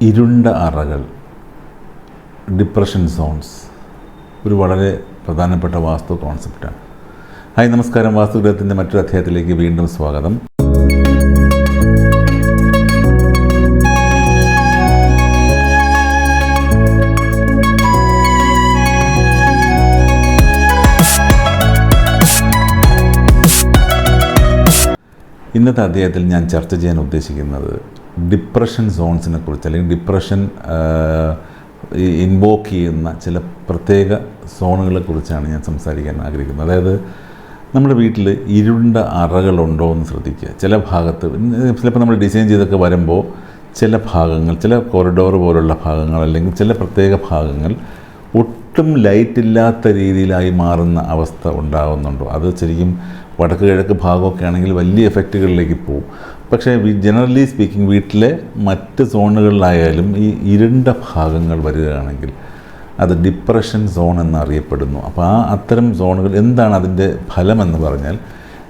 ഇരുണ്ട അറകൾ depression zones ഒരു വളരെ പ്രധാനപ്പെട്ട വാസ്തു കോൺസെപ്റ്റാണ് ഹായ് നമസ്കാരം. വാസ്തുഗ്രഹത്തിന്റെ മറ്റൊരു അധ്യായത്തിലേക്ക് വീണ്ടും സ്വാഗതം. ഇന്നത്തെ അധ്യായത്തിൽ ഞാൻ ചർച്ച ചെയ്യാൻ ഉദ്ദേശിക്കുന്നത് ഡിപ്രഷൻ സോൺസിനെ കുറിച്ച് അല്ലെങ്കിൽ ഡിപ്രഷൻ ഇൻവോക്ക് ചെയ്യുന്ന ചില പ്രത്യേക സോണുകളെ കുറിച്ചാണ് ഞാൻ സംസാരിക്കാൻ ആഗ്രഹിക്കുന്നത്. അതായത് നമ്മുടെ വീട്ടിൽ ഇരുണ്ട അറകളുണ്ടോ എന്ന് ശ്രദ്ധിക്കുക. ചില ഭാഗത്ത് ചിലപ്പോൾ നമ്മൾ ഡിസൈൻ ചെയ്തൊക്കെ വരുമ്പോൾ ചില ഭാഗങ്ങൾ ചില കോറിഡോർ പോലുള്ള ഭാഗങ്ങൾ അല്ലെങ്കിൽ ചില പ്രത്യേക ഭാഗങ്ങൾ ഒട്ടും ലൈറ്റ് ഇല്ലാത്ത രീതിയിലായി മാറുന്ന അവസ്ഥ ഉണ്ടാകുന്നുണ്ടോ? അത് ശരിക്കും വടക്ക് കിഴക്ക് ഭാഗമൊക്കെ ആണെങ്കിൽ വലിയ എഫക്റ്റുകളിലേക്ക് പോകും. പക്ഷേ ജനറലി സ്പീക്കിംഗ് വീട്ടിലെ മറ്റ് സോണുകളിലായാലും ഈ ഇരുണ്ട ഭാഗങ്ങൾ വരികയാണെങ്കിൽ അത് ഡിപ്രഷൻ സോൺ എന്നറിയപ്പെടുന്നു. അപ്പോൾ ആ അത്തരം സോണുകൾ എന്താണ് അതിന്റെ ഫലമെന്ന് പറഞ്ഞാൽ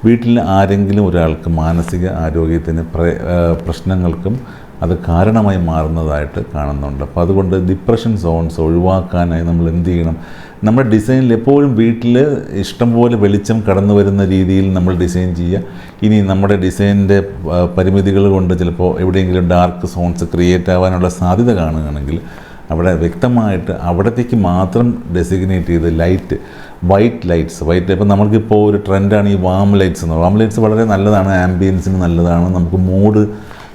വീട്ടിൽ ആരെങ്കിലും ഒരാൾക്ക് മാനസിക ആരോഗ്യത്തിന് പ്രശ്നങ്ങൾക്കും അത് കാരണമായി മാറുന്നതായിട്ട് കാണുന്നുണ്ട്. അപ്പോൾ അതുകൊണ്ട് ഡിപ്രഷൻ സോൺസ് ഒഴിവാക്കാനായി നമ്മൾ എന്ത് ചെയ്യണം? നമ്മുടെ ഡിസൈനിൽ എപ്പോഴും വീട്ടിൽ ഇഷ്ടംപോലെ വെളിച്ചം കടന്നു വരുന്ന രീതിയിൽ നമ്മൾ ഡിസൈൻ ചെയ്യുക. ഇനി നമ്മുടെ ഡിസൈനിന്റെ പരിമിതികൾ കൊണ്ട് ചിലപ്പോൾ എവിടെയെങ്കിലും ഡാർക്ക് സോൺസ് ക്രിയേറ്റ് ആവാനുള്ള സാധ്യത കാണുകയാണെങ്കിൽ അവിടെ വ്യക്തമായിട്ട് അവിടത്തേക്ക് മാത്രം ഡെസിഗ്നേറ്റ് ചെയ്ത് ലൈറ്റ് വൈറ്റ് ലൈറ്റ്സ് വൈറ്റ് ഇപ്പം നമുക്കിപ്പോൾ ഒരു ട്രെൻഡാണ് ഈ വാം ലൈറ്റ്സ് എന്ന് വാം ലൈറ്റ്സ് വളരെ നല്ലതാണ് ആംബിയൻസിന് നല്ലതാണ്. നമുക്ക് മൂഡ്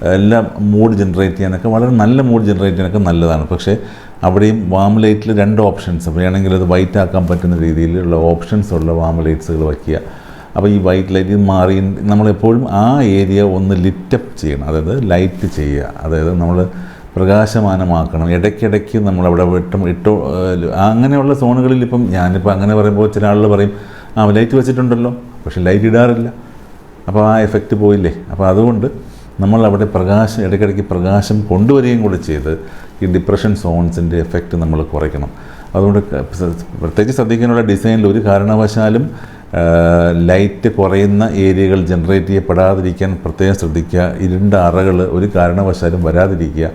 എല്ലാം മൂഡ് ജനറേറ്റ് ചെയ്യാനൊക്കെ വളരെ നല്ല മൂഡ് ജനറേറ്റ് ചെയ്യാനൊക്കെ നല്ലതാണ്. പക്ഷേ അവിടെയും വാം ലൈറ്റിൽ രണ്ട് ഓപ്ഷൻസ് വേണമെങ്കിൽ അത് വൈറ്റ് ആക്കാൻ പറ്റുന്ന രീതിയിലുള്ള ഓപ്ഷൻസ് ഉള്ള വാം ലൈറ്റ്സുകൾ വയ്ക്കുക. അപ്പോൾ ഈ വൈറ്റ് ലൈറ്റ് മാറി നമ്മളെപ്പോഴും ആ ഏരിയ ഒന്ന് ലിറ്റപ്പ് ചെയ്യണം. അതായത് ലൈറ്റ് ചെയ്യുക. അതായത് നമ്മൾ പ്രകാശമാനമാക്കണം. ഇടയ്ക്കിടയ്ക്ക് നമ്മളവിടെ വെട്ടും ഇട്ടോ അങ്ങനെയുള്ള സോണുകളിൽ ഇപ്പം ഞാനിപ്പോൾ അങ്ങനെ പറയുമ്പോൾ ചില ആളുകൾ പറയും ആ ലൈറ്റ് വെച്ചിട്ടുണ്ടല്ലോ. പക്ഷെ ലൈറ്റ് ഇടാറില്ല. അപ്പോൾ ആ എഫക്റ്റ് പോയില്ലേ? അപ്പോൾ അതുകൊണ്ട് നമ്മൾ അവിടെ പ്രകാശം ഇടയ്ക്കിടയ്ക്ക് പ്രകാശം കൊണ്ടുവരികയും കൂടി ചെയ്ത് ഈ ഡിപ്രഷൻ സോൺസിന്റെ എഫക്റ്റ് നമ്മൾ കുറയ്ക്കണം. അതുകൊണ്ട് പ്രത്യേകിച്ച് ശ്രദ്ധിക്കാനുള്ള ഡിസൈനിൽ ഒരു കാരണവശാലും ലൈറ്റ് കുറയുന്ന ഏരിയകൾ ജനറേറ്റ് ചെയ്യപ്പെടാതിരിക്കാൻ പ്രത്യേകം ശ്രദ്ധിക്കുക. ഇരുണ്ട അറകൾ ഒരു കാരണവശാലും വരാതിരിക്കുക.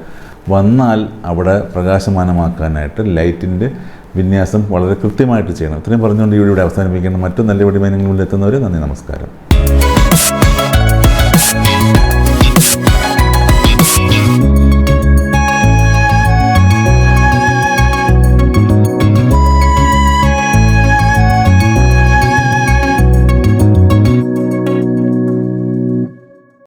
വന്നാൽ അവിടെ പ്രകാശമാനമാക്കാനായിട്ട് ലൈറ്റിന്റെ വിന്യാസം വളരെ കൃത്യമായിട്ട് ചെയ്യണം. ഇത്രയും പറഞ്ഞുകൊണ്ട് ഈ ഇവിടെ അവസാനിപ്പിക്കണം മറ്റു നല്ല വെടിമേനങ്ങളിൽ എത്തുന്നവർ നന്ദി നമസ്കാരം. Thank you.